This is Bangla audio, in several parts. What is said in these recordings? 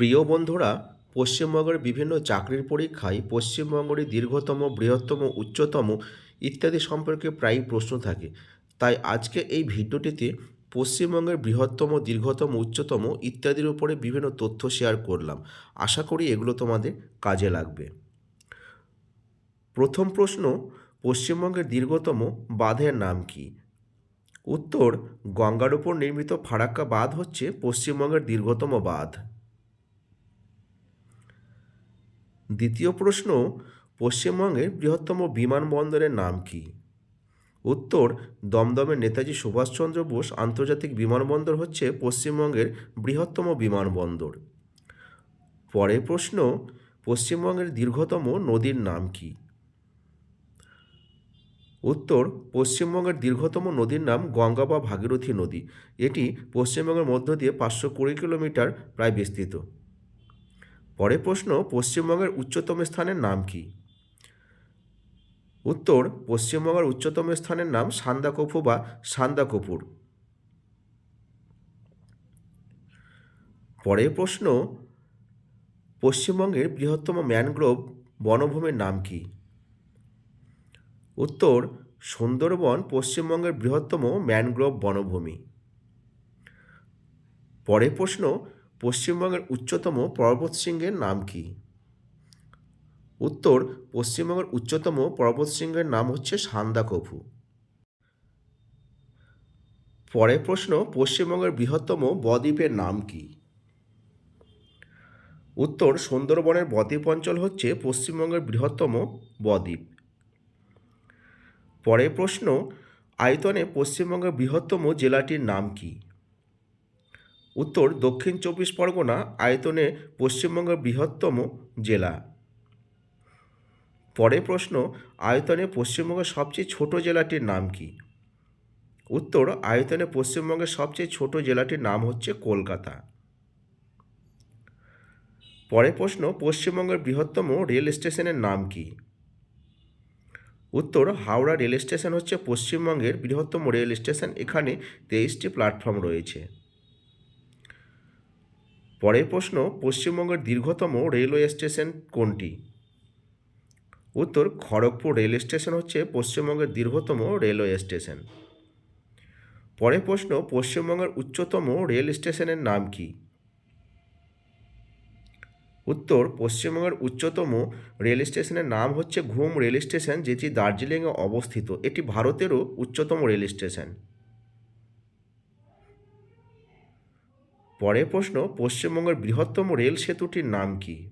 প্রিয় বন্ধুরা, পশ্চিমবঙ্গের বিভিন্ন চাকরির পরীক্ষায় পশ্চিমবঙ্গের দীর্ঘতম, বৃহত্তম, উচ্চতম ইত্যাদি সম্পর্কে প্রায়ই প্রশ্ন থাকে। তাই আজকে এই ভিডিওটিতে পশ্চিমবঙ্গের বৃহত্তম, দীর্ঘতম, উচ্চতম ইত্যাদির উপরে বিভিন্ন তথ্য শেয়ার করলাম। আশা করি এগুলো তোমাদের কাজে লাগবে। প্রথম প্রশ্ন, পশ্চিমবঙ্গের দীর্ঘতম বাঁধের নাম কি? উত্তর, গঙ্গার উপর নির্মিত ফারাক্কা বাঁধ হচ্ছে পশ্চিমবঙ্গের দীর্ঘতম বাঁধ। দ্বিতীয় প্রশ্ন, পশ্চিমবঙ্গের বৃহত্তম বিমানবন্দরের নাম কি? উত্তর, দমদমের নেতাজি সুভাষচন্দ্র বোস আন্তর্জাতিক বিমানবন্দর হচ্ছে পশ্চিমবঙ্গের বৃহত্তম বিমানবন্দর। পরের প্রশ্ন, পশ্চিমবঙ্গের দীর্ঘতম নদীর নাম কি? উত্তর, পশ্চিমবঙ্গের দীর্ঘতম নদীর নাম গঙ্গা বা ভাগীরথী নদী। এটি পশ্চিমবঙ্গের মধ্য দিয়ে পাঁচশো কুড়ি কিলোমিটার প্রায় বিস্তৃত। পরের প্রশ্ন পশ্চিমবঙ্গের উচ্চতম স্থানের নাম কি? উত্তর, পশ্চিমবঙ্গের উচ্চতম স্থানের নাম সান্দাকফু বা সান্দাকপুর পরের প্রশ্ন, পশ্চিমবঙ্গের বৃহত্তম ম্যানগ্রোভ বনভূমির নাম কি? উত্তর, সুন্দরবন পশ্চিমবঙ্গের বৃহত্তম ম্যানগ্রোভ বনভূমি। পরের প্রশ্ন পশ্চিমবঙ্গের উচ্চতম পর্বতশৃঙ্গের নাম কি? উত্তর, পশ্চিমবঙ্গের উচ্চতম পর্বতশৃঙ্গের নাম হচ্ছে সান্দাকফু। পরের প্রশ্ন, পশ্চিমবঙ্গের বৃহত্তম বদ্বীপের নাম কি? উত্তর, সুন্দরবনের বদ্বীপ অঞ্চল হচ্ছে পশ্চিমবঙ্গের বৃহত্তম বদ্বীপ। পরের প্রশ্ন, আয়তনে পশ্চিমবঙ্গের বৃহত্তম জেলাটির নাম কি? উত্তর দক্ষিণ চব্বিশ পরগনা, আয়তনে পশ্চিমবঙ্গের বৃহত্তম জেলা। পরে প্রশ্ন, আয়তনে পশ্চিমবঙ্গের সবচেয়ে ছোট জেলাটির নাম কি? উত্তর, আয়তনে পশ্চিমবঙ্গের সবচেয়ে ছোট জেলাটির নাম হচ্ছে কলকাতা। পরের প্রশ্ন, পশ্চিমবঙ্গের বৃহত্তম রেল স্টেশনের নাম কি? উত্তর, হাওড়া রেল স্টেশন হচ্ছে পশ্চিমবঙ্গের বৃহত্তম রেল স্টেশন। এখানে তেইশটি প্ল্যাটফর্ম রয়েছে। পরের প্রশ্ন, পশ্চিমবঙ্গের দীর্ঘতম রেলওয়ে স্টেশন কোনটি? উত্তর, খড়গপুর রেল স্টেশন হচ্ছে পশ্চিমবঙ্গের দীর্ঘতম রেলওয়ে স্টেশন। পরের প্রশ্ন, পশ্চিমবঙ্গের উচ্চতম রেল স্টেশনের নাম কি? উত্তর, পশ্চিমবঙ্গের উচ্চতম রেল স্টেশনের নাম হচ্ছে ঘুম রেল স্টেশন, যেটি দার্জিলিংয়ে অবস্থিত। এটি ভারতেরও উচ্চতম রেল স্টেশন। পরের প্রশ্ন, পশ্চিমবঙ্গের বৃহত্তম রেল সেতুটির নাম কি?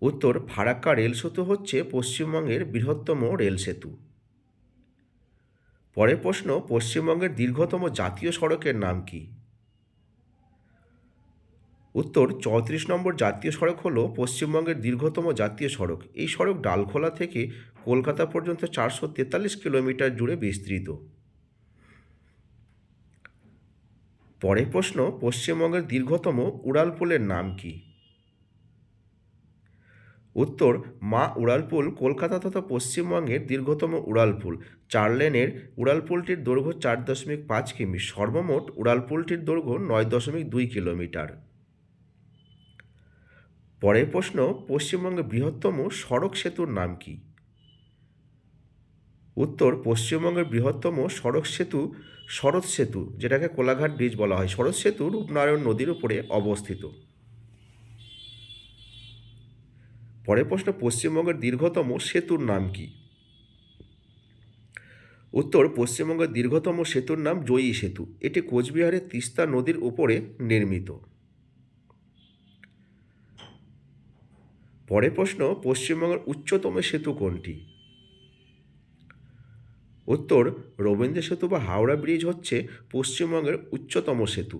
উত্তর, ফারাক্কা রেল সেতু হচ্ছে পশ্চিমবঙ্গের বৃহত্তম রেল সেতু। পরের প্রশ্ন, পশ্চিমবঙ্গের দীর্ঘতম জাতীয় সড়কের নাম কি? উত্তর, চৌত্রিশ নম্বর জাতীয় সড়ক হল পশ্চিমবঙ্গের দীর্ঘতম জাতীয় সড়ক। এই সড়ক ডালখোলা থেকে কলকাতা পর্যন্ত চারশো তেতাল্লিশ কিলোমিটার জুড়ে বিস্তৃত। পরের প্রশ্ন, পশ্চিমবঙ্গের দীর্ঘতম উড়ালপুলের নাম কি? উত্তর, মা উড়ালপুল কলকাতা তথা পশ্চিমবঙ্গের দীর্ঘতম উড়ালপুল। চার লেনের উড়ালপুলটির দৈর্ঘ্য চার দশমিক পাঁচ কিমি, সর্বমোট উড়ালপুলটির দৈর্ঘ্য নয় দশমিক দুই কিলোমিটার। পরের প্রশ্ন, পশ্চিমবঙ্গের বৃহত্তম সড়ক সেতুর নাম কি? উত্তর পশ্চিমবঙ্গের বৃহত্তম সড়ক সেতু, শরৎ সেতু, যেটাকে কোলাঘাট ব্রিজ বলা হয়। শরৎ সেতু রূপনারায়ণ নদীর উপরে অবস্থিত। পরের প্রশ্ন, পশ্চিমবঙ্গের দীর্ঘতম সেতুর নাম কি? উত্তর, পশ্চিমবঙ্গের দীর্ঘতম সেতুর নাম জয়ী সেতু। এটি কোচবিহারের তিস্তা নদীর উপরে নির্মিত। পরের প্রশ্ন, পশ্চিমবঙ্গের উচ্চতম সেতু কোনটি? উত্তর রবীন্দ্র সেতু বা হাওড়া ব্রিজ হচ্ছে পশ্চিমবঙ্গের উচ্চতম সেতু।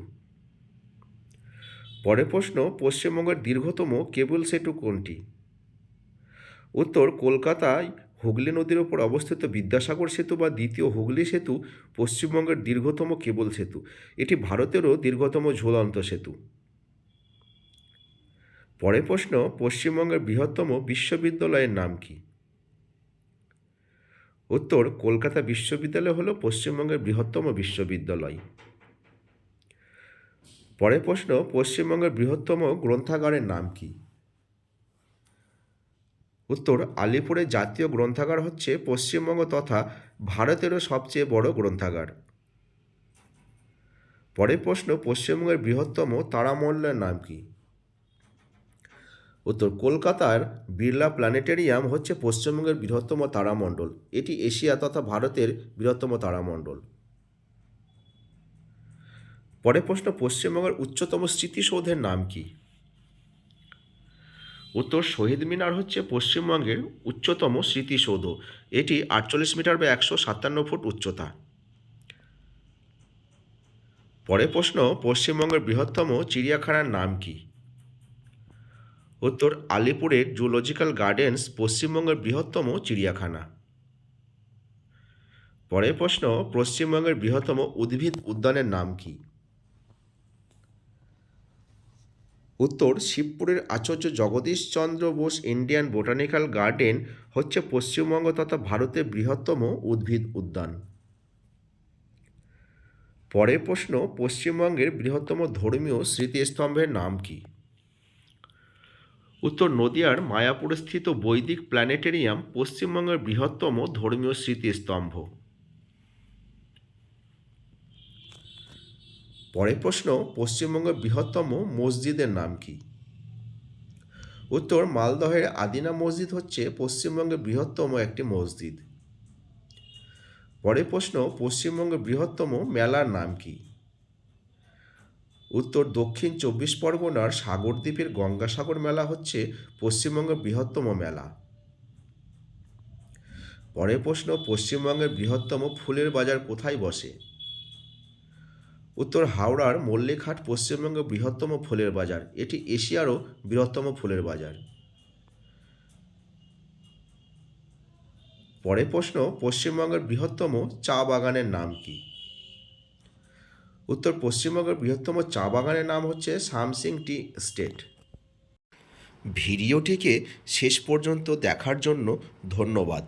পরের প্রশ্ন, পশ্চিমবঙ্গের দীর্ঘতম কেবল সেতু কোনটি? উত্তর, কলকাতায় হুগলি নদীর ওপর অবস্থিত বিদ্যাসাগর সেতু বা দ্বিতীয় হুগলি সেতু পশ্চিমবঙ্গের দীর্ঘতম কেবল সেতু। এটি ভারতেরও দীর্ঘতম ঝুলন্ত সেতু। পরের প্রশ্ন, পশ্চিমবঙ্গের বৃহত্তম বিশ্ববিদ্যালয়ের নাম কি? উত্তর, কলকাতা বিশ্ববিদ্যালয় হল পশ্চিমবঙ্গের বৃহত্তম বিশ্ববিদ্যালয়। পরের প্রশ্ন, পশ্চিমবঙ্গের বৃহত্তম গ্রন্থাগারের নাম কি? উত্তর আলিপুরের জাতীয় গ্রন্থাগার হচ্ছে পশ্চিমবঙ্গ তথা ভারতেরও সবচেয়ে বড় গ্রন্থাগার। পরের প্রশ্ন, পশ্চিমবঙ্গের বৃহত্তম তারামণ্ডলের নাম কি? উত্তর কলকাতার বিড়লা প্ল্যানেটেরিয়াম হচ্ছে পশ্চিমবঙ্গের বৃহত্তম তারামণ্ডল। এটি এশিয়া তথা ভারতের বৃহত্তম তারামণ্ডল। পরের প্রশ্ন, পশ্চিমবঙ্গের উচ্চতম স্মৃতিসৌধের নাম কি? উত্তর, শহীদ মিনার হচ্ছে পশ্চিমবঙ্গের উচ্চতম স্মৃতিসৌধ। এটি আটচল্লিশ মিটার বা একশো সাতান্ন ফুট উচ্চতা। পরের প্রশ্ন, পশ্চিমবঙ্গের বৃহত্তম চিড়িয়াখানার নাম কি? উত্তর আলিপুরের জুলজিক্যাল গার্ডেন্স পশ্চিমবঙ্গের বৃহত্তম চিড়িয়াখানা। পরের প্রশ্ন, পশ্চিমবঙ্গের বৃহত্তম উদ্ভিদ উদ্যানের নাম কি? উত্তর, শিবপুরের Acharya Jagadish Chandra Bose Indian botanical garden হচ্ছে পশ্চিমবঙ্গ তথা ভারতের বৃহত্তম উদ্ভিদ উদ্যান। পরের প্রশ্ন, পশ্চিমবঙ্গের বৃহত্তম ধর্মীয় স্মৃতিস্তম্ভের নাম কি? উত্তর নদিয়ার মায়াপুর স্থিত বৈদিক প্ল্যানেটেরিয়াম পশ্চিমবঙ্গের বৃহত্তম ধর্মীয় স্মৃতিস্তম্ভ। পরের প্রশ্ন, পশ্চিমবঙ্গের বৃহত্তম মসজিদের নাম কি? উত্তর, মালদহের আদিনা মসজিদ হচ্ছে পশ্চিমবঙ্গের বৃহত্তম একটি মসজিদ। পরের প্রশ্ন, পশ্চিমবঙ্গের বৃহত্তম মেলার নাম কি? উত্তর দক্ষিণ চব্বিশ পরগনার সাগরদ্বীপের গঙ্গাসাগর মেলা হচ্ছে পশ্চিমবঙ্গের বৃহত্তম মেলা। পরের প্রশ্ন, পশ্চিমবঙ্গের বৃহত্তম ফুলের বাজার কোথায় বসে? উত্তর, হাওড়ার মল্লিকহাট পশ্চিমবঙ্গের বৃহত্তম ফুলের বাজার। এটি এশিয়ারও বৃহত্তম ফুলের বাজার। পরের প্রশ্ন, পশ্চিমবঙ্গের বৃহত্তম চা বাগানের নাম কি? উত্তর পশ্চিমবঙ্গের বৃহত্তম চা বাগানের নাম হচ্ছে সামসিং টি স্টেট। ভিডিওটিকে শেষ পর্যন্ত দেখার জন্য ধন্যবাদ।